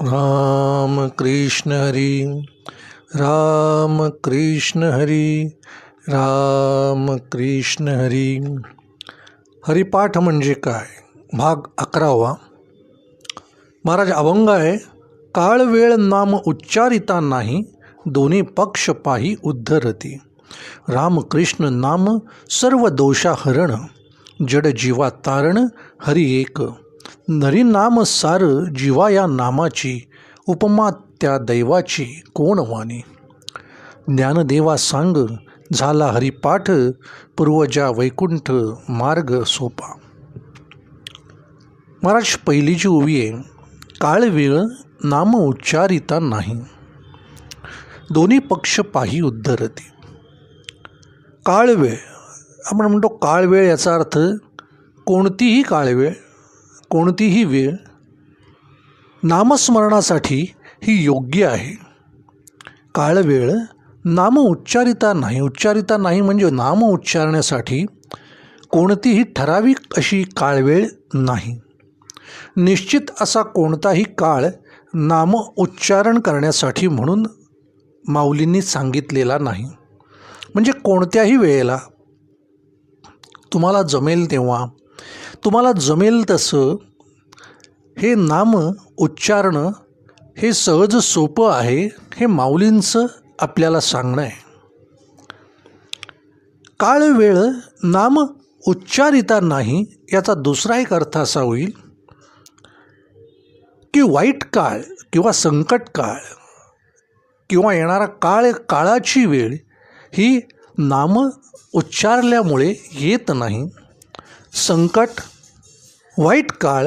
राम कृष्ण हरी राम कृष्ण हरी राम कृष्ण हरी. हरिपाठ म्हणजे काय? भाग अकरावा. महाराज अभंग आहे. काळ वेळ नाम उच्चारिता नाही दोन्ही पक्ष पाही उद्धरती. रामकृष्ण नाम सर्व दोषाहरण जड जीवा तारण हरि एक. नरी नाम सार जीवा या नामाची उपमा त्या दैवाची कोण वाणी? ज्ञानदेवा सांग झाला हरिपाठ पूर्वजा वैकुंठ मार्ग सोपा. महाराज पहिलीची उभी आहे काळ वेळ नाम उच्चारिता नाही. दोन्ही पक्ष पाही उद्धरते. काळ वेळ आपण म्हणतो काळ वेळ याचा अर्थ कोणतीही काळ वेळ कोणतीही वेळ नामस्मरणासाठी ही योग्य आहे. काळवेळ नाम उच्चारिता नाही. उच्चारिता नाही म्हणजे नाम उच्चारण्यासाठी कोणतीही ठराविक अशी काळवेळ नाही. निश्चित असा कोणताही काळ नाम उच्चारण करण्यासाठी म्हणून माऊलींनी सांगितलेला नाही. म्हणजे कोणत्याही वेळेला तुम्हाला जमेल तेव्हा तुम्हाला जमेल तसं हे नाम उच्चारणं हे सहज सोपं आहे हे माऊलींचं आपल्याला सांगणं आहे. काळ वेळ नाम उच्चारिता नाही याचा दुसरा एक अर्थ असा होईल की वाईट काळ किंवा संकट काळ किंवा येणारा काळ काळाची वेळ ही नाम उच्चारल्यामुळे येत नाही. संकट वाईट काळ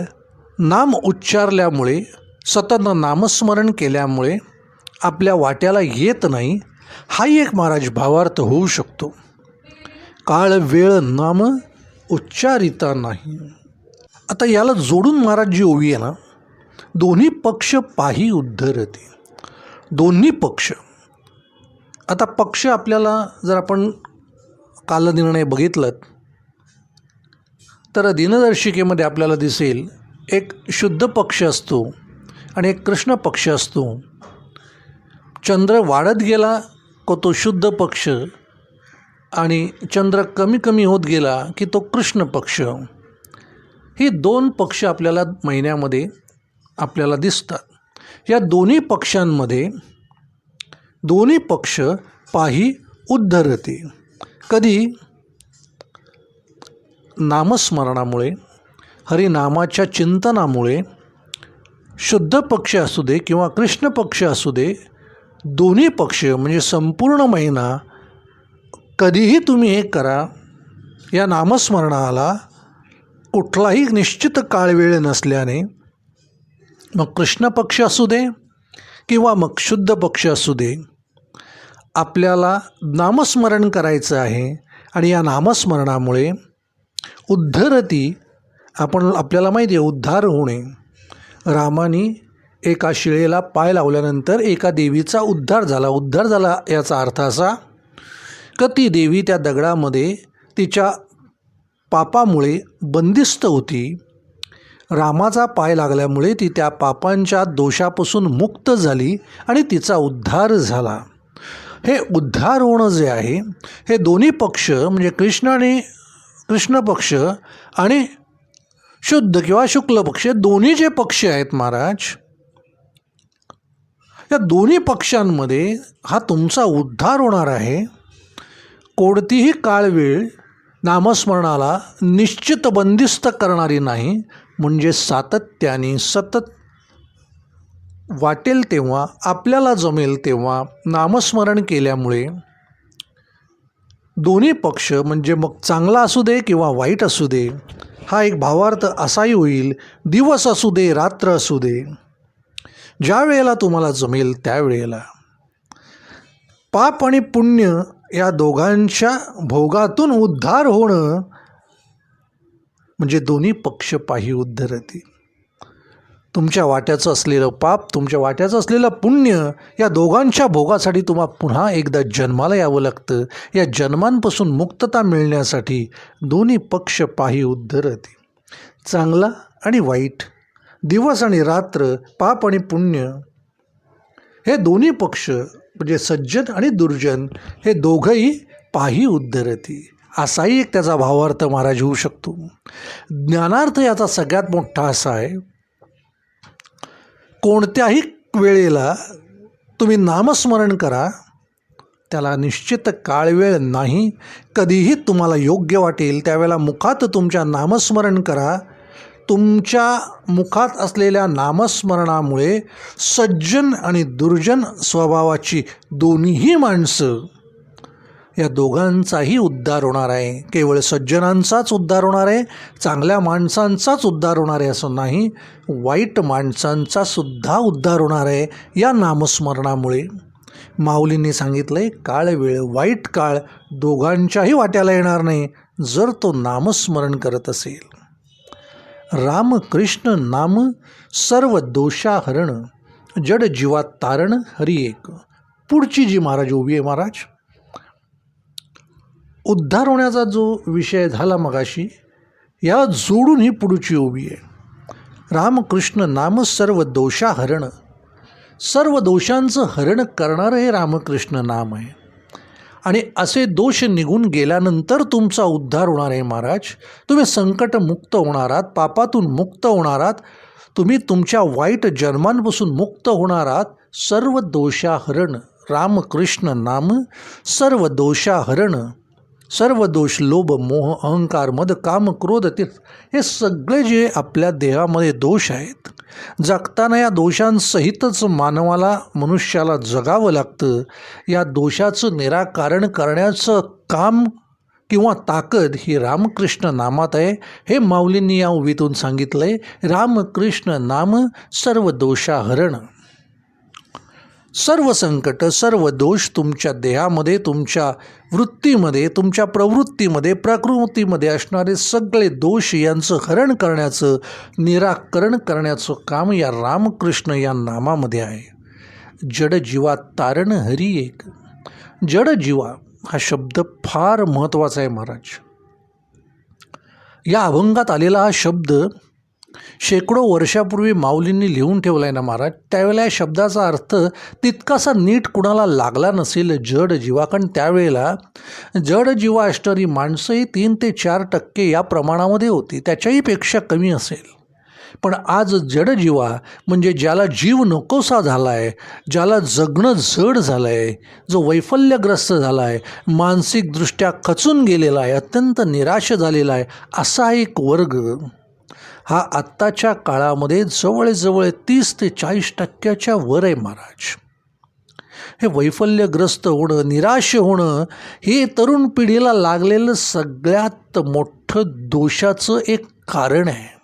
नाम उच्चारल्यामुळे सतत नामस्मरण केल्यामुळे आपल्या वाट्याला येत नाही हाही एक महाराज भावार्थ होऊ शकतो. काळ वेळ नाम उच्चारिता नाही. आता याला जोडून महाराज जी ओवी आहे ना. दोन्ही पक्ष पाही उद्धरते. दोन्ही पक्ष. आता पक्ष आपल्याला जर आपण कालनिर्णय बघितलं तर दिनदर्शिकेमध्ये आपल्याला दिसेल एक शुद्ध पक्ष असतो आणि एक कृष्ण पक्ष असतो. चंद्र वाढत गेला को तो शुद्ध पक्ष आणि चंद्र कमी कमी होत गेला की तो कृष्ण पक्ष. हे दोन पक्ष आपल्याला महिन्यामध्ये आपल्याला दिसतात. या दोन्ही पक्षांमध्ये दोन्ही पक्ष पाही उद्धरते. कधी? नामस्मरणामुळे हरिनामाच्या चिंतनामुळे शुद्ध पक्ष असू दे किंवा कृष्ण पक्ष असू दे दोन्ही पक्ष म्हणजे संपूर्ण महिना कधीही तुम्ही हे करा या नामस्मरणाला कुठलाही निश्चित काळवेळ नसल्याने मग कृष्ण पक्ष असू दे किंवा मग शुद्ध पक्ष असू दे आपल्याला नामस्मरण करायचं आहे आणि या नामस्मरणामुळे उद्धरती आपण आपल्याला माहिती आहे उद्धार होणे. रामाने एका शिळेला पाय लावल्यानंतर एका देवीचा उद्धार झाला. उद्धार झाला याचा अर्थ असा क ती देवी त्या दगडामध्ये तिच्या पापामुळे बंदिस्त होती. रामाचा पाय लागल्यामुळे ती त्या पापांच्या दोषापासून मुक्त झाली आणि तिचा उद्धार झाला. हे उद्धार होणं जे आहे हे दोन्ही पक्ष म्हणजे कृष्ण आणि कृष्ण पक्ष आणि शुद्ध किंवा शुक्ल पक्ष दोन्ही जे पक्ष आहेत महाराज या दोन्ही पक्षांमध्ये हा तुमचा उद्धार होणार आहे. कोणतीही काळवेळ नामस्मरणाला निश्चित बंदिस्त करणारी नाही. म्हणजे सातत्याने सतत वाटेल तेव्हा आपल्याला जमेल तेव्हा नामस्मरण केल्यामुळे दोन्ही पक्ष म्हणजे मग चांगला असू दे किंवा वाईट असू दे हा एक भावार्थ असाही होईल. दिवस असू दे रात्र असू दे. ज्या वेळेला तुम्हाला जमेल त्यावेळेला पाप आणि पुण्य या दोघांच्या भोगातून उद्धार होणं म्हणजे दोन्ही पक्ष पाही उद्धरते तुमच्या वाट्याचं असलेलं पाप तुमच्या वाट्याचं असलेलं पुण्य या दोघांच्या भोगासाठी तुम्हाला पुन्हा एकदा जन्माला यावं लागतं. या जन्मांपासून मुक्तता मिळण्यासाठी दोन्ही पक्ष पाही उद्धरते. चांगला आणि वाईट दिवस आणि रात्र पाप आणि पुण्य हे दोन्ही पक्ष म्हणजे सज्जन आणि दुर्जन हे दोघंही पाही उद्धरती. असाही एक त्याचा भावार्थ महाराज होऊ शकतो. ज्ञानार्थ याचा सगळ्यात मोठा असा आहे कोणत्याही वेळेला तुम्ही नामस्मरण करा त्याला निश्चित काळवेळ नाही कधीही तुम्हाला योग्य वाटेल त्यावेळेला मुखात तुमच्या नामस्मरण करा. तुमच्या मुखात असलेल्या नामस्मरणामुळे सज्जन आणि दुर्जन स्वभावाची दोन्हीही माणसं या दोघांचाही उद्धार होणार आहे. केवळ सज्जनांचाच उद्धार होणार आहे चांगल्या माणसांचाच उद्धार होणार आहे असं नाही वाईट माणसांचा सुद्धा उद्धार होणार आहे या नामस्मरणामुळे. माऊलींनी सांगितलं आहे काळ वेळ वाईट काळ दोघांच्याही वाट्याला येणार नाही जर तो नामस्मरण करत असेल. रामकृष्ण नाम सर्व दोषाहरण जड जीवात तारण हरी एक. पुढची जी महाराज उभी आहे महाराज उद्धार होण्याचा जो विषय झाला मगाशी या जोडून ही पुढची उभी आहे. रामकृष्ण नाम सर्व दोषाहरण. सर्व दोषांचं हरण करणारं हे रामकृष्ण नाम आहे. आणि असे दोष निघून गेल्यानंतर तुमचा उद्धार होणार आहे महाराज. तुम्ही संकटमुक्त होणार आहात पापातून मुक्त होणार आहात तुम्ही तुमच्या वाईट जन्मांपासून मुक्त होणार आहात सर्व दोषाहरण रामकृष्ण नाम सर्व दोषाहरण सर्व दोष लोभ मोह अहंकार मद काम क्रोध ते हे सगळे जे आपल्या देहामध्ये दोष आहेत जगताना या दोषांसहितच मानवाला मनुष्याला जगावं लागतं. या दोषाचं निराकरण करण्याचं काम किंवा ताकद ही रामकृष्ण नामात आहे. हे माऊलींनी या उभीतून सांगितलं आहे रामकृष्ण नाम सर्व दोषाहरण. सर्व संकट सर्व दोष तुमच्या देहामध्ये तुमच्या वृत्तीमध्ये तुमच्या प्रवृत्तीमध्ये प्रकृतीमध्ये असणारे सगळे दोष यांचं हरण करण्याचं निराकरण करण्याचं काम या रामकृष्ण या नामामध्ये आहे. जडजीवा तारण हरी एक. जडजीवा हा शब्द फार महत्त्वाचा आहे महाराज. या अभंगात आलेला हा शब्द शेकडो वर्षापूर्वी माऊलींनी लिहून ठेवला आहे ना महाराज त्यावेळेला या शब्दाचा अर्थ तितकासा नीट कुणाला लागला नसेल जड जीवा. कारण त्यावेळेला जड जीवा असणारी माणसं ही तीन ते चार टक्के या प्रमाणामध्ये होती त्याच्याही पेक्षा कमी असेल. पण आज जडजीवा म्हणजे ज्याला जीव नकोसा झाला आहे ज्याला जगणं जड झालं आहे जो वैफल्यग्रस्त झाला आहे मानसिकदृष्ट्या खचून गेलेला आहे अत्यंत निराश झालेला आहे असा एक वर्ग हा आत्ताच्या काळामध्ये जवळजवळ तीस ते चाळीस टक्क्याच्या वर आहे महाराज. हे वैफल्यग्रस्त होणं निराश होणं हे तरुण पिढीला लागलेलं सगळ्यात मोठं दोषाचं एक कारण आहे.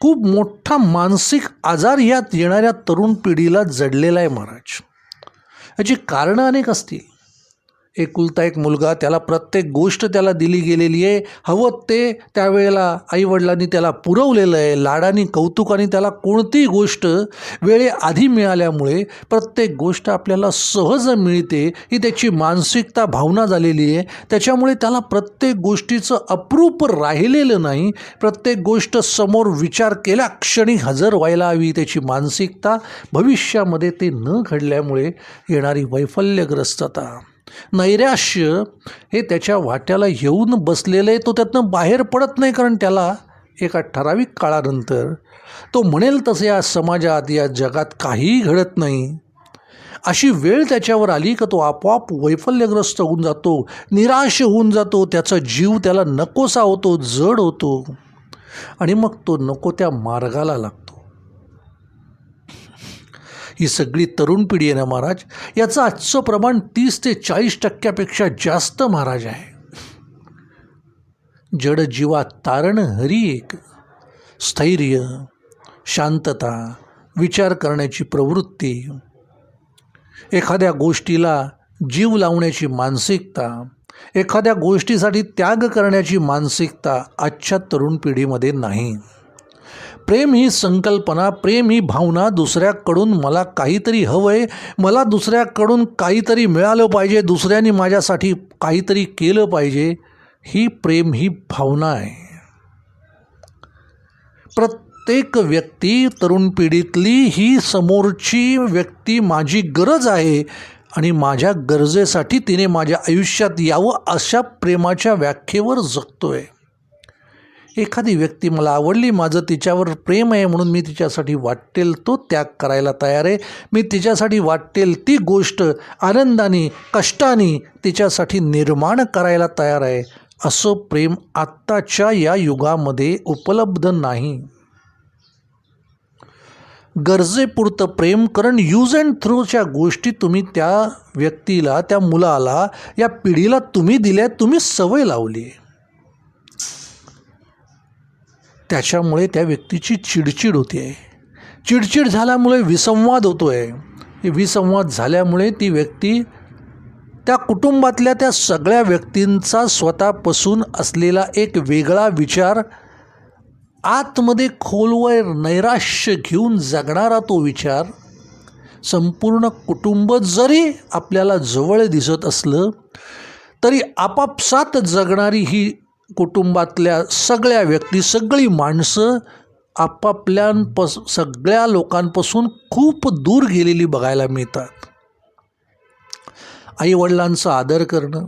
खूप मोठा मानसिक आजार यात येणाऱ्या तरुण पिढीला जडलेला आहे महाराज. याची कारणं अनेक असतील. एकुलता एक मुलगा त्याला प्रत्येक गोष्ट त्याला दिली गेलेली आहे. हवं ते त्यावेळेला आईवडिलांनी त्याला पुरवलेलं आहे. लाडानी कौतुकाने त्याला कोणतीही गोष्ट वेळेआधी मिळाल्यामुळे प्रत्येक गोष्ट आपल्याला सहज मिळते. ही त्याची मानसिकता भावना झालेली आहे. त्याच्यामुळे त्याला प्रत्येक गोष्टीचं अप्रूप राहिलेलं नाही. प्रत्येक गोष्ट समोर विचार केल्या क्षणी हजर व्हायला हवी त्याची मानसिकता. भविष्यामध्ये ते न घडल्यामुळे येणारी वैफल्यग्रस्तता. नैराश्य हे त्याच्या वाट्याला येऊन बसलेलं आहे तो त्यातनं बाहेर पडत नाही कारण त्याला एका ठराविक काळानंतर तो म्हणेल तसे या समाजात या जगात काहीही घडत नाही. अशी वेळ त्याच्यावर आली का तो आपोआप वैफल्यग्रस्त होऊन जातो निराश होऊन जातो त्याचा जीव त्याला नकोसा होतो जड होतो. आणि मग तो नको त्या मार्गाला लागतो. ही सगळी तरुण पिढी आहे ना महाराज? याचं आजचं प्रमाण तीस ते चाळीस टक्क्यापेक्षा जास्त महाराज आहे. जड जीवा तारण हरी एक. स्थैर्य शांतता विचार करण्याची प्रवृत्ती. एखाद्या गोष्टीला जीव लावण्याची मानसिकता. एखाद्या गोष्टीसाठी त्याग करण्याची मानसिकता आजच्या तरुण पिढीमध्ये नाही. प्रेम ही संकल्पना प्रेम ही भावना दुसऱ्याकडून मला काहीतरी हवं आहे मला दुसऱ्याकडून काहीतरी मिळालं पाहिजे दुसऱ्याने माझ्यासाठी काहीतरी केलं पाहिजे ही प्रेम ही भावना आहे. प्रत्येक व्यक्ती तरुण पिढीतली ही समोरची व्यक्ती माझी गरज आहे आणि माझ्या गरजेसाठी तिने माझ्या आयुष्यात यावं अशा प्रेमाच्या व्याख्येवर जगतो आहे एखादी व्यक्ती मला आवडली माझं तिच्यावर प्रेम आहे म्हणून मी तिच्यासाठी वाटेल तो त्याग करायला तयार आहे. मी तिच्यासाठी वाटेल ती गोष्ट आनंदाने कष्टाने तिच्यासाठी निर्माण करायला तयार आहे. असं प्रेम आत्ताच्या या युगामध्ये उपलब्ध नाही. गरजेपुरतं प्रेम कारण यूज अँड थ्रूच्या गोष्टी तुम्ही त्या व्यक्तीला त्या मुलाला या पिढीला तुम्ही दिल्या तुम्ही सवय लावली आहे त्याच्यामुळे त्या व्यक्तीची चिडचिड होते. आहे चिडचिड झाल्यामुळे विसंवाद होतो आहे विसंवाद झाल्यामुळे ती व्यक्ती त्या कुटुंबातल्या त्या सगळ्या व्यक्तींचा स्वतःपासून असलेला एक वेगळा विचार आतमध्ये खोलवर नैराश्य घेऊन जगणारा तो विचार संपूर्ण कुटुंब जरी आपल्याला जवळ दिसत असलं तरी आपापसात जगणारी ही कुटुंबातल्या सगळ्या व्यक्ती सगळी माणसं आपापल्यापास सगळ्या लोकांपासून खूप दूर गेलेली बघायला मिळतात. आईवडिलांचा आदर करणं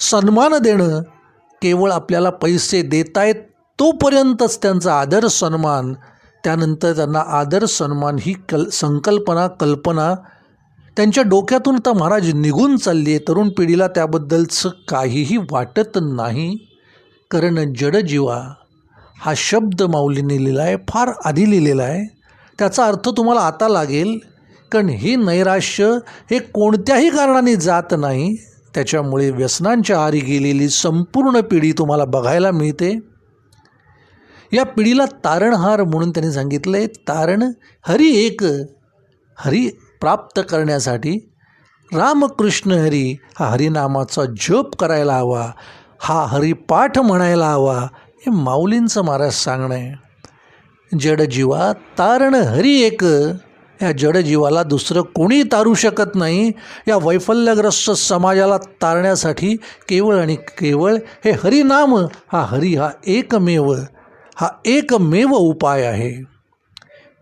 सन्मान देणं केवळ आपल्याला पैसे देतायत तोपर्यंतच त्यांचा आदर सन्मान त्यानंतर त्यांना आदर सन्मान ही कल संकल्पना कल्पना त्यांच्या डोक्यातून आता महाराज निघून चालली आहे तरुण पिढीला त्याबद्दलचं काहीही वाटत नाही. कारण जडजीवा हा शब्द माऊलीने लिहिला आहे फार आधी लिहिलेला आहे. त्याचा अर्थ तुम्हाला आता लागेल कारण हे नैराश्य हे कोणत्याही कारणाने जात नाही त्याच्यामुळे व्यसनांच्या आरी गेलेली संपूर्ण पिढी तुम्हाला बघायला मिळते. या पिढीला तारणहार म्हणून त्यांनी सांगितलं आहे तारण हरी एक हरी प्राप्त करण्यासाठी रामकृष्ण हरी हा हरिनामाचा जप करायला हवा. हा हरिपाठ म्हणायला हवा हे माऊलींचं महाराज सांगणं. आहे जडजीवा तारण हरी एक. या जडजीवाला दुसरं कोणी तारू शकत नाही. या वैफल्यग्रस्त समाजाला तारण्यासाठी केवळ आणि केवळ हे हरिनाम हा हरी हा एकमेव हा एकमेव उपाय आहे.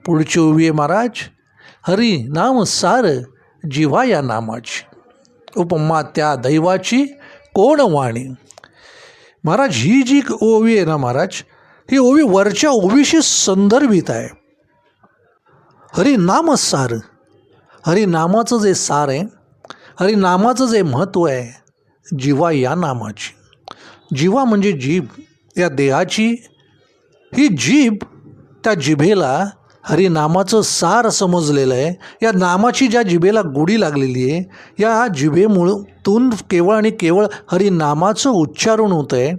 पुढचे उभी महाराज हरी नाम सार जिव्हा या नामाची. उपमा त्या दैवाची कोण वाणी? महाराज ही जी ओवी आहे ना महाराज ही ओवी वरच्या ओवीशी संदर्भित आहे. हरिनाम सार. हरिनामाचं जे सार आहे हरिनामाचं जे महत्त्व आहे जीवा या नामाची. जीवा म्हणजे जीभ. या देहाची ही जीभ त्या जिभेला हरिनामाचं सार समजलेलं आहे. या नामाची ज्या जिभेला गोडी लागलेली आहे या जिभेमुळतून केवळ आणि केवळ हरिनामाचं उच्चारण होतं आहे.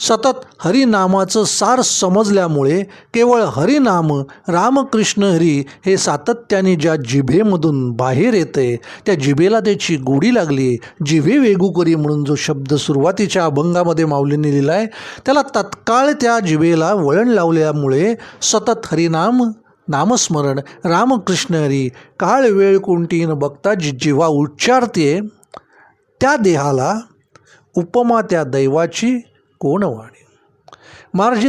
सतत हरिनामाचं सार समजल्यामुळे केवळ हरिनाम रामकृष्ण हरी हे सातत्याने ज्या जिभेमधून बाहेर येते त्या जिभेला त्याची गोडी लागली जिभे वेगुकरी म्हणून जो शब्द सुरुवातीच्या अभंगामध्ये माऊलीने लिहिला आहे त्याला तत्काळ त्या जिभेला वळण लावल्यामुळे सतत हरिनाम नामस्मरण रामकृष्ण हरी काळ वेळ कोणती न बघता जी जेव्हा उच्चारते त्या देहाला उपमा त्या दैवाची कोण वाणी? महाराज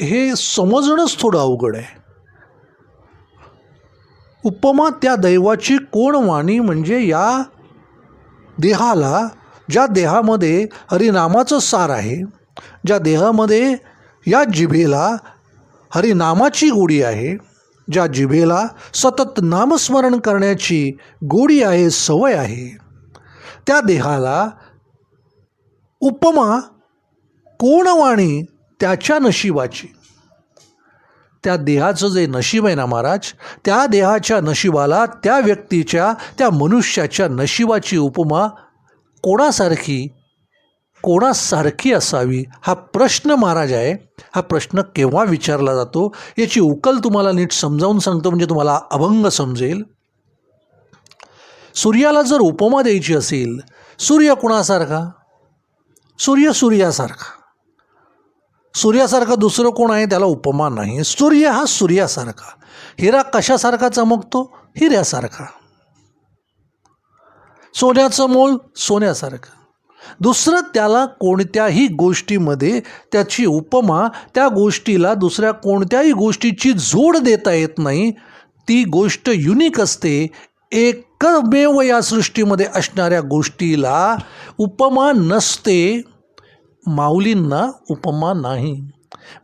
हे समजणंच थोडं अवघड आहे. उपमा त्या दैवाची कोण वाणी म्हणजे या देहाला ज्या देहामध्ये हरिनामाचं सार आहे ज्या देहामध्ये या जिभेला हरिनामाची गोडी आहे ज्या जिभेला सतत नामस्मरण करण्याची गोडी आहे सवय आहे त्या देहाला उपमा कोणवाणी त्याच्या नशिबाची. त्या देहाचं जे नशीब आहे ना महाराज त्या देहाच्या नशिबाला त्या व्यक्तीच्या त्या मनुष्याच्या नशिबाची उपमा कोणासारखी कोणासारखी असावी हा प्रश्न महाराज आहे. हा प्रश्न केव्हा विचारला जातो? याची उकल तुम्हाला नीट समजावून सांगतो म्हणजे तुम्हाला अभंग समजेल. सूर्याला जर उपमा द्यायची असेल सूर्य कुणासारखा? सूर्य सूर्यासारखा. सूर्यासारखा दुसरं कोण आहे? त्याला उपमा नाही. सूर्य हा सूर्यासारखा. हिरा कशासारखा चमकतो? हिऱ्यासारखा. सोन्याचं मोल सोन्यासारखं. दुसरं त्याला कोणत्याही गोष्टीमध्ये त्याची उपमा त्या गोष्टीला दुसऱ्या कोणत्याही गोष्टीची जोड देता येत नाही. ती गोष्ट युनिक असते. एकमेव या सृष्टीमध्ये असणाऱ्या गोष्टीला उपमा नसते. माऊलींना उपमा नाही.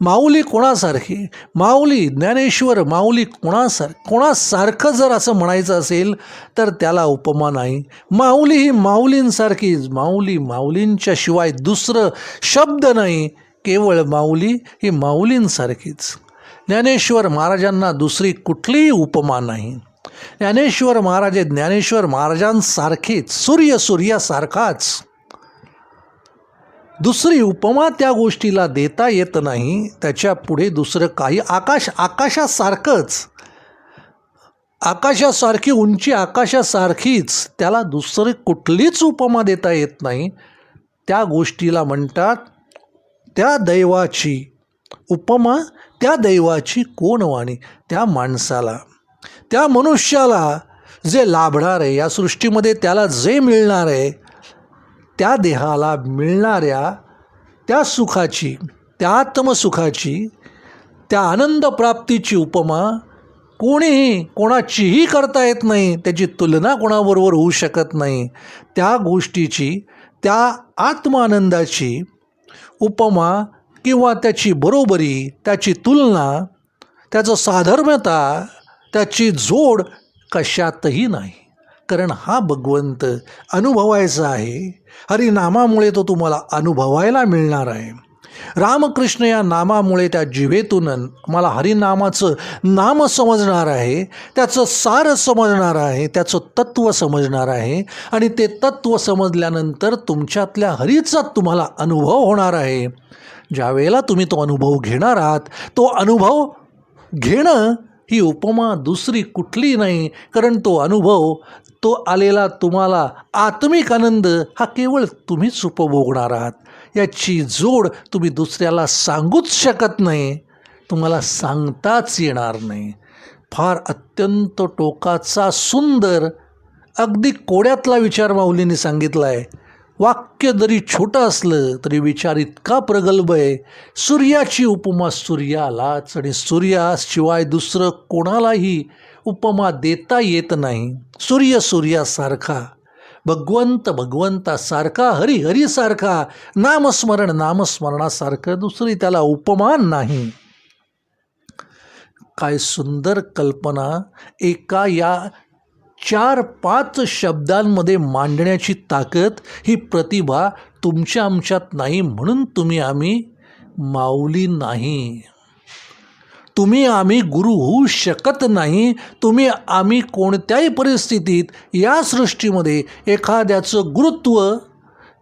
माऊली कोणासारखी? माऊली ज्ञानेश्वर माऊली कोणासार कोणासारखं जर असं म्हणायचं असेल तर त्याला उपमा नाही. माऊली ही माऊलींसारखीच माऊली माऊलींच्या शिवाय दुसरं शब्द नाही केवळ माऊली ही माऊलींसारखीच. ज्ञानेश्वर महाराजांना दुसरी कुठलीही उपमा नाही. ज्ञानेश्वर महाराज ज्ञानेश्वर महाराजांसारखेच सूर्य सूर्यासारखाच. दुसरी उपमा त्या गोष्टीला देता येत नाही त्याच्या पुढे दुसरं काही. आकाश आकाशासारखंच. आकाशासारखी उंची आकाशासारखीच. त्याला दुसरी कुठलीच उपमा देता येत नाही. त्या गोष्टीला म्हणतात त्या दैवाची उपमा त्या दैवाची कोण वाणी त्या माणसाला त्या मनुष्याला जे लाभणार आहे या सृष्टीमध्ये त्याला जे मिळणार आहे त्या देहाला मिळणाऱ्या त्या सुखाची त्या आत्मसुखाची त्या आनंदप्राप्तीची उपमा कोणीही कोणाचीही करता येत नाही. त्याची तुलना कोणाबरोबर होऊ शकत नाही. त्या गोष्टीची त्या आत्मानंदाची उपमा किंवा त्याची बरोबरी त्याची तुलना त्याचं साधर्म्यता त्याची जोड कशातही नाही. कारण हा भगवंत अनुभवायचा आहे. हरिनामामुळे तो तुम्हाला अनुभवायला मिळणार आहे. रामकृष्ण या नामामुळे त्या जिभेतून मला हरिनामाचं नाम समजणार आहे त्याचं सार समजणार आहे त्याचं तत्त्व समजणार आहे आणि ते तत्त्व समजल्यानंतर तुमच्यातल्या हरीचा तुम्हाला अनुभव होणार आहे. ज्यावेळेला तुम्ही तो अनुभव घेणार आहात तो अनुभव घेणं ही उपमा दुसरी कुठली नाही कारण तो अनुभव तो आलेला तुम्हाला आत्मिक आनंद हा केवळ तुम्हीच उपभोगणार आहात. याची जोड तुम्ही दुसऱ्याला सांगूच शकत नाही. तुम्हाला सांगताच येणार नाही. फार अत्यंत टोकाचा सुंदर अगदी कोड्यातला विचार माऊलीने सांगितला आहे वाक्य जरी छोटं असलं तरी विचार इतका प्रगल्भ आहे. सूर्याची उपमा सूर्यालाच आणि सूर्याशिवाय दुसरं कोणालाही उपमा देता येत नाही. सूर्य सूर्यासारखा भगवंत भगवंतासारखा हरी हरीसारखा नामस्मरण नामस्मरणासारखं दुसरी त्याला उपमा नाही. काय सुंदर कल्पना एका या चार पाच शब्दांमध्ये मांडण्याची ताकद ही प्रतिभा तुमच्या आमच्यात नाही म्हणून तुम्ही आम्ही माऊली नाही. तुम्ही आम्ही गुरु होऊ शकत नाही. तुम्ही आम्ही कोणत्याही परिस्थितीत या सृष्टीमध्ये एखाद्याचं गुरुत्व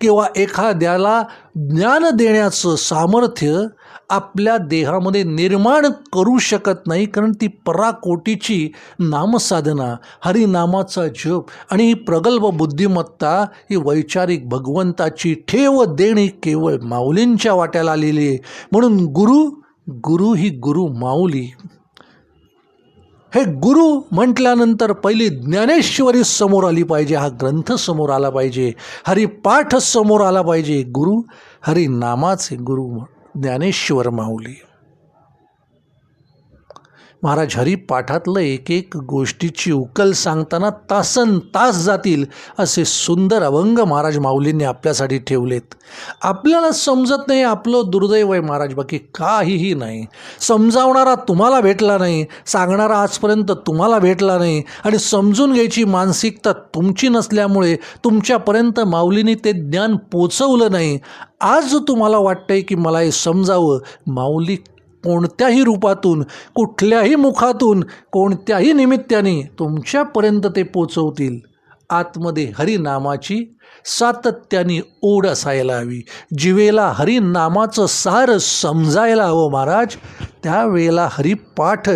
किंवा एखाद्याला ज्ञान देण्याचं सामर्थ्य आपल्या देहामध्ये निर्माण करू शकत नाही कारण ती पराकोटीची नामसाधना हरिनामाचा जप आणि ही प्रगल्भ बुद्धिमत्ता ही वैचारिक भगवंताची ठेव देणी केवळ माऊलींच्या वाट्याला आलेली आहे. म्हणून गुरु गुरु ही गुरु माऊली. हे गुरु म्हटल्यानंतर पहिली ज्ञानेश्वरी समोर आली पाहिजे हा ग्रंथ समोर आला पाहिजे हरिपाठ समोर आला पाहिजे. गुरु हरिनामाचे गुरु ज्ञानेश्वर माऊली. महाराज हरिपाठातलं एक एक गोष्टीची उकल सांगताना तासन तास जातील असे सुंदर अभंग महाराज माऊलींनी आपल्यासाठी ठेवलेत. आपल्याला समजत नाही आपलं दुर्दैव आहे महाराज बाकी काहीही नाही. समजावणारा तुम्हाला भेटला नाही सांगणारा आजपर्यंत तुम्हाला भेटला नाही आणि समजून घ्यायची मानसिकता तुमची नसल्यामुळे तुमच्यापर्यंत माऊलीने ते ज्ञान पोचवलं नाही. आज तुम्हाला वाटतंय की मला हे समजावं माऊली कोणत्याही रूपातून कुठल्याही मुखातून कोणत्याही निमित्ताने तुमच्यापर्यंत ते पोचवतील. आतमध्ये हरिनामाची सातत्याने ओढ असायला हवी. जिवेला हरिनामाचं सार समजायला हवं महाराज त्यावेळेला हरिपाठ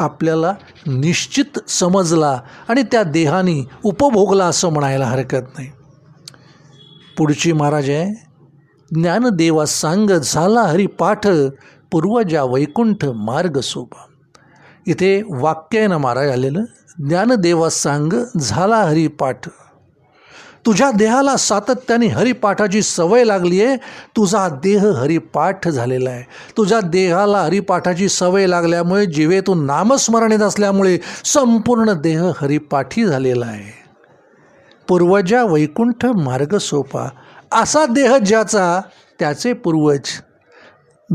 आपल्याला निश्चित समजला आणि त्या देहाने उपभोगला असं म्हणायला हरकत नाही. पुढची महाराज आहे ज्ञानदेवा सांग झाला हरिपाठ पूर्वजा वैकुंठ मार्ग सोबा इथे वाक्यानं महाराज आलेलं ज्ञानदेवा सांग झाला हरिपाठ. तुझ्या देहाला सातत्याने हरिपाठाची सवय लागली आहे तुझा देह हरिपाठ झालेला आहे. तुझ्या देहाला हरिपाठाची सवय लागल्यामुळे जिवेतून नामस्मरणीत असल्यामुळे संपूर्ण देह हरिपाठी झालेला आहे. पूर्वजा वैकुंठ मार्ग सोपा. असा देह ज्याचा त्याचे पूर्वज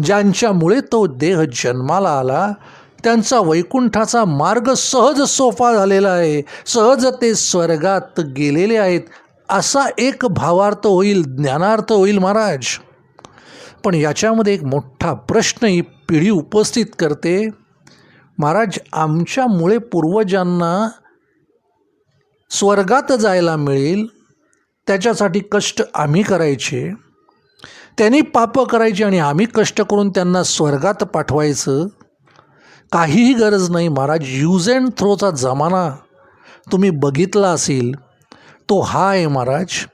ज्यांच्यामुळे तो देह जन्माला आला त्यांचा वैकुंठाचा मार्ग सहज सोपा झालेला आहे सहज ते स्वर्गात गेलेले आहेत असा एक भावार्थ होईल ज्ञानार्थ होईल महाराज. पण याच्यामध्ये एक मोठा प्रश्न ही पिढी उपस्थित करते. महाराज आमच्यामुळे पूर्वजांना स्वर्गात जायला मिळेल त्याच्यासाठी कष्ट आम्ही करायचे. त्यांनी पापं करायची आणि आम्ही कष्ट करून त्यांना स्वर्गात पाठवायचं? काहीही गरज नाही. महाराज यूज अँड थ्रोचा जमाना तुम्ही बघितला असेल तो हा आहे महाराज.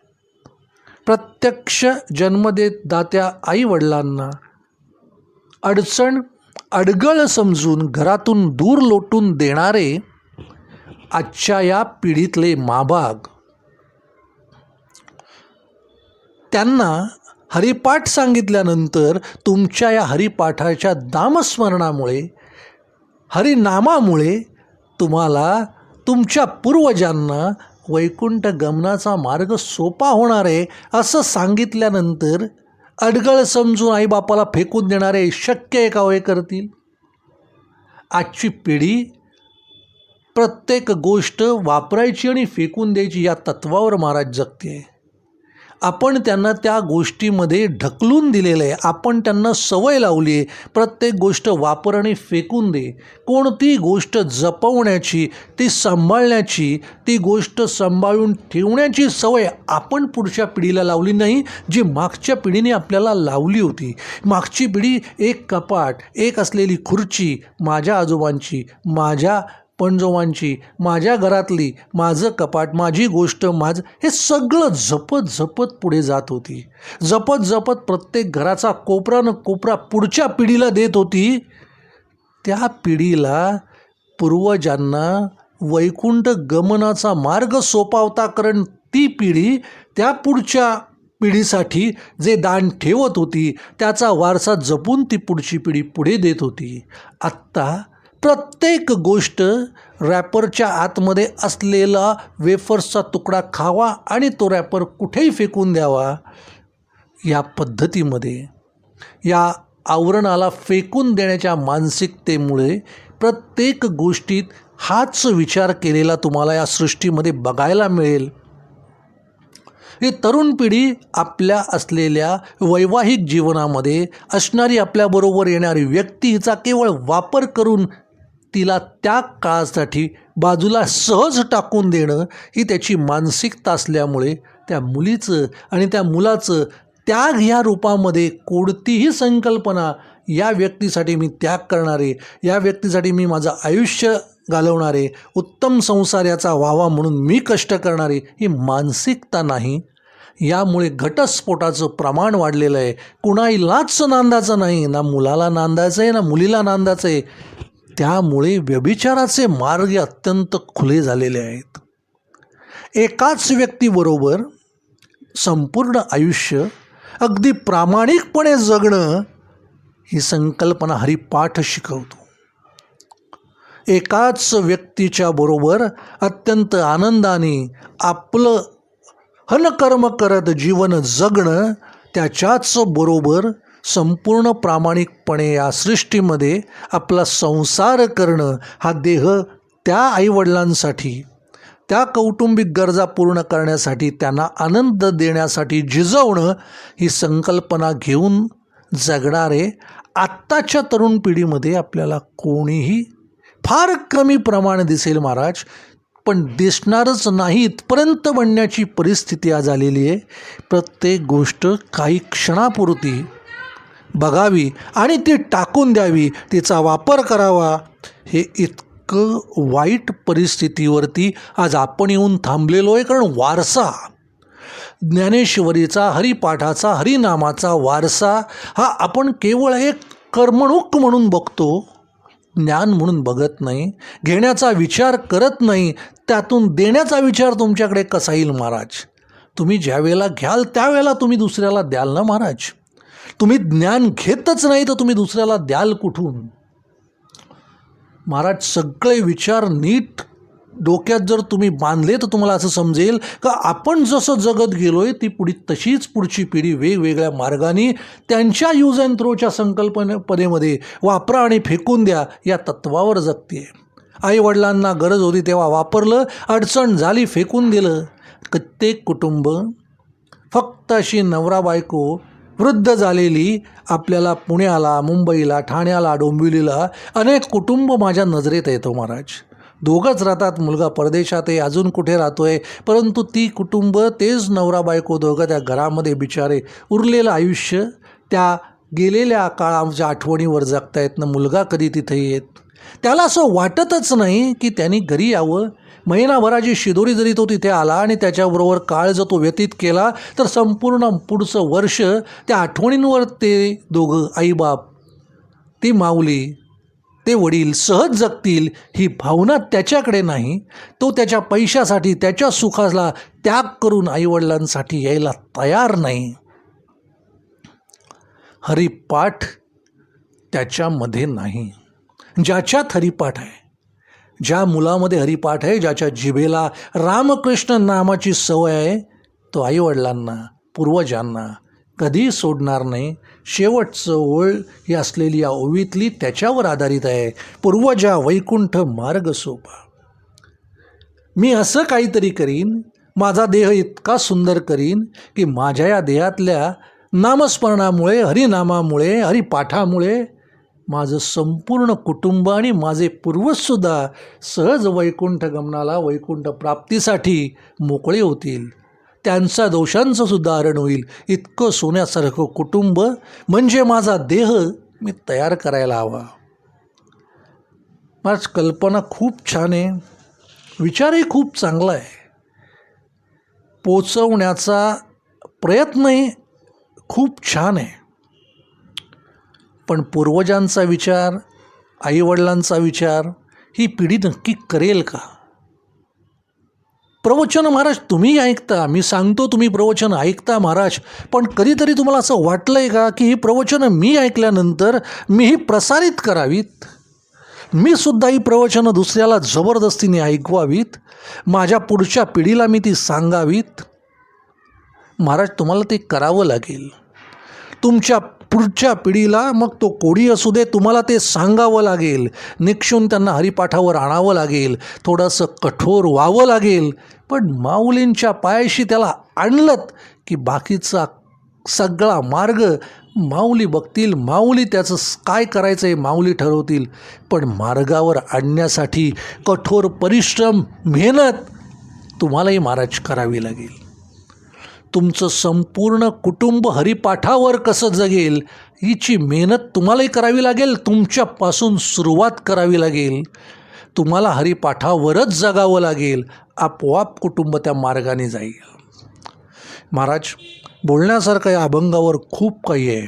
प्रत्यक्ष जन्म देत दात्या आईवडिलांना अडचण अडगळ समजून घरातून दूर लोटून देणारे आजच्या या पिढीतले माभाग त्यांना हरिपाठ सांगितल्यानंतर तुमच्या या हरिपाठाच्या नामस्मरणामुळे हरिनामामुळे तुम्हाला तुमच्या पूर्वजांना वैकुंठ गमनाचा मार्ग सोपा होणार आहे असं सांगितल्यानंतर अडगळ समजून आईबापाला फेकून देणारे शक्य आहे का हो करतील? आजची पिढी प्रत्येक गोष्ट वापरायची आणि फेकून द्यायची या तत्वावर महाराज जगते. आपण त्यांना त्या गोष्टीमध्ये ढकलून दिलेलं आहे. आपण त्यांना सवय लावली आहे. प्रत्येक गोष्ट वापर आणि फेकून दे. कोणती गोष्ट जपवण्याची ती सांभाळण्याची ती गोष्ट सांभाळून ठेवण्याची सवय आपण पुढच्या पिढीला लावली नाही जी मागच्या पिढीने आपल्याला लावली होती. मागची पिढी एक कपाट एक असलेली खुर्ची माझ्या आजोबांची माझ्या पणजोबांची माझ्या घरातली माझं कपाट माझी गोष्ट माझं हे सगळं जपत जपत पुढे जात होती. जपत जपत प्रत्येक घराचा कोपरा न कोपरा पुढच्या पिढीला देत होती. त्या पिढीला पूर्वजांना वैकुंठ गमनाचा मार्ग सोपावता कारण ती पिढी त्या पुढच्या पिढीसाठी जे दान ठेवत होती त्याचा वारसा जपून ती पुढची पिढी पुढे देत होती. आत्ता प्रत्येक गोष्ट रॅपरच्या आतमध्ये असलेला वेफर्सचा तुकडा खावा आणि तो रॅपर कुठेही फेकून द्यावा या पद्धतीमध्ये या आवरणाला फेकून देण्याच्या मानसिकतेमुळे प्रत्येक गोष्टीत हाच विचार केलेला तुम्हाला या सृष्टीमध्ये बघायला मिळेल. ही तरुण पिढी आपल्या असलेल्या वैवाहिक जीवनामध्ये असणारी आपल्याबरोबर येणारी व्यक्ती हिचा केवळ वापर करून तिला त्या काळासाठी बाजूला सहज टाकून देणं ही त्याची मानसिकता असल्यामुळे त्या मुलीचं आणि त्या मुलाचं त्याग ह्या रूपामध्ये कोणतीही संकल्पना या व्यक्तीसाठी मी त्याग करणारे या व्यक्तीसाठी मी माझं आयुष्य घालवणारे उत्तम संसार याचा व्हावा म्हणून मी कष्ट करणारे ही मानसिकता नाही. यामुळे घटस्फोटाचं प्रमाण वाढलेलं आहे. कुणालाच नांदाचं नाही. ना मुलाला नांदायचं आहे ना मुलीला नांदायचं आहे त्यामुळे व्यभिचाराचे मार्ग अत्यंत खुले झालेले आहेत. एकाच व्यक्तीबरोबर संपूर्ण आयुष्य अगदी प्रामाणिकपणे जगणं ही संकल्पना हरिपाठ शिकवतो. एकाच व्यक्तीच्या बरोबर अत्यंत आनंदाने आपलं हनकर्म करत जीवन जगणं त्याच्याच बरोबर संपूर्ण प्रामाणिकपणे या सृष्टीमध्ये आपला संसार करणं हा देह त्या आईवडिलांसाठी त्या कौटुंबिक गरजा पूर्ण करण्यासाठी त्यांना आनंद देण्यासाठी झिजवणं ही संकल्पना घेऊन जगणारे आत्ताच्या तरुण पिढीमध्ये आपल्याला कोणीही फार कमी प्रमाण दिसेल महाराज. पण दिसणारच नाही इथपर्यंत बनण्याची परिस्थिती आज आलेली आहे. प्रत्येक गोष्ट काही क्षणापुरती बघावी आणि ती टाकून द्यावी. तिचा वापर करावा. हे इतकं वाईट परिस्थितीवरती आज आपण येऊन थांबलेलो आहे कारण वारसा. ज्ञानेश्वरीचा हरिपाठाचा हरिनामाचा वारसा हा आपण केवळ एक कर्मणूक म्हणून बघतो. ज्ञान म्हणून बघत नाही घेण्याचा विचार करत नाही त्यातून देण्याचा विचार तुमच्याकडे कसा येईल महाराज? तुम्ही ज्या वेळेला घ्याल त्यावेळेला तुम्ही दुसऱ्याला द्याल ना महाराज? तुम्ही ज्ञान घेतच नाही तर तुम्ही दुसऱ्याला द्याल कुठून? महाराज सगळे विचार नीट. डोक्यात जर तुम्ही बांधले तर तुम्हाला असं समजेल का आपण जसं जगत गेलोय ती पुढी तशीच पुढची पिढी वेगवेगळ्या मार्गाने त्यांच्या यूज अँड थ्रोच्या संकल्पनेपदेमध्ये वापरा आणि फेकून द्या या तत्वावर जगते आईवडिलांना गरज होती तेव्हा वापरलं अडचण झाली फेकून दिलं. कित्येक कुटुंब फक्त अशी नवरा बायको वृद्ध झालेली आपल्याला पुण्याला मुंबईला ठाण्याला डोंबिवलीला अनेक कुटुंब माझ्या नजरेत येतो महाराज. दोघंच राहतात मुलगा परदेशात आहे अजून कुठे राहतो आहे परंतु ती कुटुंब तेच नवरा बायको दोघं त्या घरामध्ये बिचारे उरलेलं आयुष्य त्या गेलेल्या काळाच्या आठवणीवर जगतायत ना मुलगा कधी तिथे येत. त्याला असं वाटतच नाही की त्यांनी घरी यावं महिनाभराची शिदोरी जरी तो तिथे आला आणि त्याच्याबरोबर काळ जर तो व्यतीत केला तर संपूर्ण पुढचं वर्ष त्या आठवणींवर ते दोघं आईबाप ती माऊली ते वडील सहज जगतील ही भावना त्याच्याकडे नाही. तो त्याच्या पैशासाठी त्याच्या सुखाला त्याग करून आईवडिलांसाठी यायला तयार नाही. हरिपाठ त्याच्यामध्ये नाही. ज्याच्यात हरिपाठ आहे ज्या मुलामध्ये हरिपाठ आहे ज्याच्या जिभेला रामकृष्ण नामाची सवय आहे तो आईवडिलांना पूर्वजांना कधी सोडणार नाही. शेवटचं ओळ ही असलेली या ओवीतली त्याच्यावर आधारित आहे. पूर्वजा वैकुंठ मार्ग सोपा. मी असं काहीतरी करीन माझा देह इतका सुंदर करीन की माझ्या या देहातल्या नामस्मरणामुळे हरिनामामुळे हरिपाठामुळे माझं संपूर्ण कुटुंब आणि माझे पूर्वजसुद्धा सहज वैकुंठ गमनाला वैकुंठ प्राप्तीसाठी मोकळे होतील. त्यांचा दोषांचं सुद्धा हरण होईल. इतकं सोन्यासारखं कुटुंब म्हणजे माझा देह मी तयार करायला हवा. माझ कल्पना खूप छान आहे. विचारही खूप चांगला आहे. पोचवण्याचा प्रयत्नही खूप छान आहे. पण पूर्वजांचा विचार आईवडिलांचा विचार ही पिढी नक्की करेल का? प्रवचन महाराज तुम्ही ऐकता मी सांगतो तुम्ही प्रवचन ऐकता महाराज पण कधीतरी तुम्हाला असं वाटलं आहे का की ही प्रवचनं मी ऐकल्यानंतर मी ही प्रसारित करावीत? मी सुद्धा ही प्रवचनं दुसऱ्याला जबरदस्तीने ऐकवावीत? माझ्या पुढच्या पिढीला मी ती सांगावीत? महाराज तुम्हाला ते करावं लागेल. तुमच्या पुढच्या पिढीला मग तो कोडी असू दे तुम्हाला ते सांगावं लागेल. निक्षून त्यांना हरिपाठावर आणावं लागेल. थोडंसं कठोर व्हावं लागेल. पण माऊलींच्या पायाशी त्याला आणलत की बाकीचा सगळा मार्ग माऊली बघतील. माऊली त्याचं काय करायचं आहे माऊली ठरवतील. पण मार्गावर आणण्यासाठी कठोर परिश्रम मेहनत तुम्हालाही महाराज करावी लागेल. तुमचं संपूर्ण कुटुंब हरिपाठावर कसं जगेल हिची मेहनत तुम्हालाही करावी लागेल तुमच्यापासून सुरुवात करावी लागेल. तुम्हाला हरिपाठावरच जगावं लागेल आपोआप कुटुंब त्या मार्गाने जाईल. महाराज बोलण्यासारखं या अभंगावर खूप काही आहे.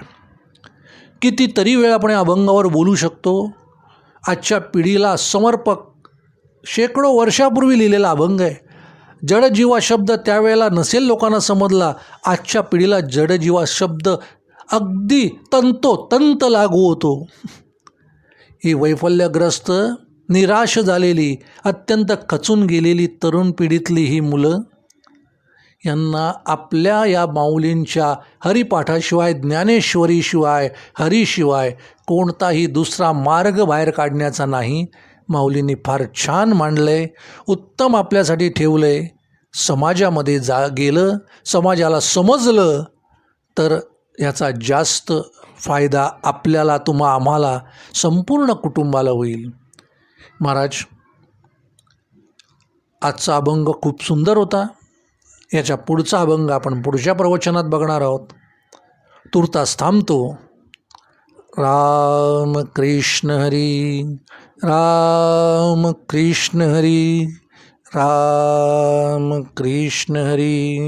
कितीतरी वेळ आपण या अभंगावर बोलू शकतो. आजच्या पिढीला समर्पक शेकडो वर्षापूर्वी लिहिलेला अभंग आहे. जडजीवा शब्द त्यावेळेला नसेल लोकांना समजला. आजच्या पिढीला जडजीवा शब्द अगदी तंतोतंत लागू होतो. ही वैफल्यग्रस्त निराश झालेली अत्यंत खचून गेलेली तरुण पिढीतली ही मुलं यांना आपल्या या माऊलींच्या हरिपाठाशिवाय ज्ञानेश्वरीशिवाय हरीशिवाय कोणताही दुसरा मार्ग बाहेर काढण्याचा नाही. माऊलींनी फार छान मांडलं आहे उत्तम आपल्यासाठी ठेवलं आहे समाजामध्ये जा गेलं समाजाला समजलं तर याचा जास्त फायदा आपल्याला तुम्हा आम्हाला संपूर्ण कुटुंबाला होईल. महाराज आजचा अभंग खूप सुंदर होता. याच्या पुढचा अभंग आपण पुढच्या प्रवचनात बघणार आहोत. तुर्तास थांबतो. राम कृष्ण हरी राम कृष्ण हरी. राम कृष्ण हरी